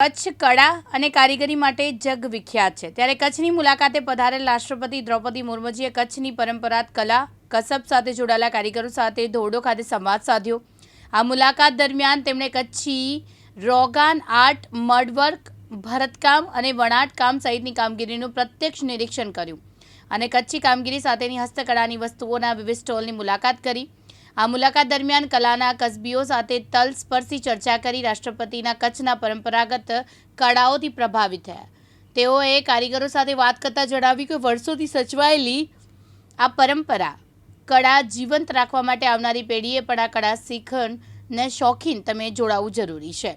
કચ્છ કળા અને કારીગરી માટે જગ વિખ્યાત છે. ત્યારે કચ્છની મુલાકાતે પધારેલ રાષ્ટ્રપતિ દ્રૌપદી મુર્મુજીએ કચ્છની પરંપરાત કલા, કસબ સાથે જોડાયેલા કારીગરો સાથે ધોરડો ખાતે સંવાદ સાધ્યો. આ મુલાકાત દરમિયાન તેમણે કચ્છી રોગાન આર્ટ, મડવર્ક, ભરતકામ અને વણાટકામ સહિતની કામગીરીનું પ્રત્યક્ષ નિરીક્ષણ કર્યું અને કચ્છી કામગીરી સાથેની હસ્તકળાની વસ્તુઓના વિવિધ સ્ટોલની મુલાકાત કરી. આ મુલાકાત દરમિયાન કલાના કસબીઓ સાથે તલસ્પર્શી ચર્ચા કરી રાષ્ટ્રપતિના કચ્છના પરંપરાગત કળાઓથી પ્રભાવિત થયા. તેઓએ કારીગરો સાથે વાત કરતાં જણાવ્યું કે વર્ષોથી સચવાયેલી આ પરંપરા કળા જીવંત રાખવા માટે આવનારી પેઢીએ પણ આ કળા શીખણને શોખીન તમે જોડાવવું જરૂરી છે.